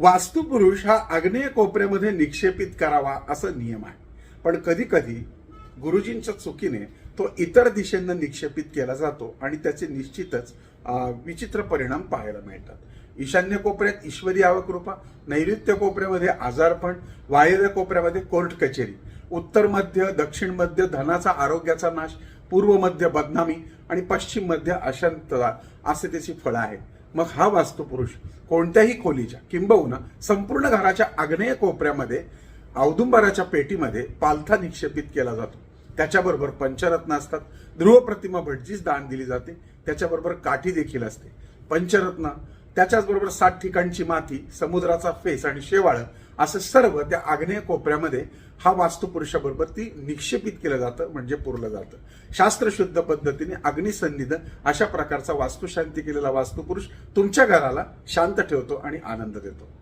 वास्तुपुरुष हा आग्नेय कोपऱ्यामध्ये निक्षेपित करावा असं नियम आहे. पण कधी कधी गुरुजींच्या चुकीने तो इतर दिशेनं निक्षेपित केला जातो आणि त्याचे निश्चितच विचित्र परिणाम पाहायला मिळतात. ईशान्य कोपऱ्यात ईश्वरी आवकृपा नैऋत्य कोपऱ्यामध्ये आजारपण वायव्य कोपऱ्यामध्ये कोर्ट कचेरी उत्तर मध्य दक्षिण मध्य धनाचा आरोग्याचा नाश पूर्व मध्य बदनामी आणि पश्चिम मध्य अशांतता असे त्याची फळं आहेत. मग हा वास्तुपुरुष कोणत्याही खोलीच्या किंबहुना संपूर्ण घराच्या आग्नेय कोपऱ्यामध्ये औदुंबराच्या पेटीमध्ये पालथा निक्षेपित केला जातो. त्याच्याबरोबर पंचरत्न असतात. ध्रुव प्रतिमा भटजीच दान दिली जाते. त्याच्याबरोबर काठी देखील असते. पंचरत्न त्याच्याचबरोबर सात ठिकाणची माती समुद्राचा फेस आणि शेवाळ असं सर्व त्या आग्नेय कोपऱ्यामध्ये हा वास्तुपुरुषाबरोबर ती निक्षेपित केलं जातं म्हणजे पुरलं जातं. शास्त्रशुद्ध पद्धतीने अग्निसन्निध अशा प्रकारचा वास्तुशांती केलेला वास्तुपुरुष तुमच्या घराला शांत ठेवतो आणि आनंद देतो.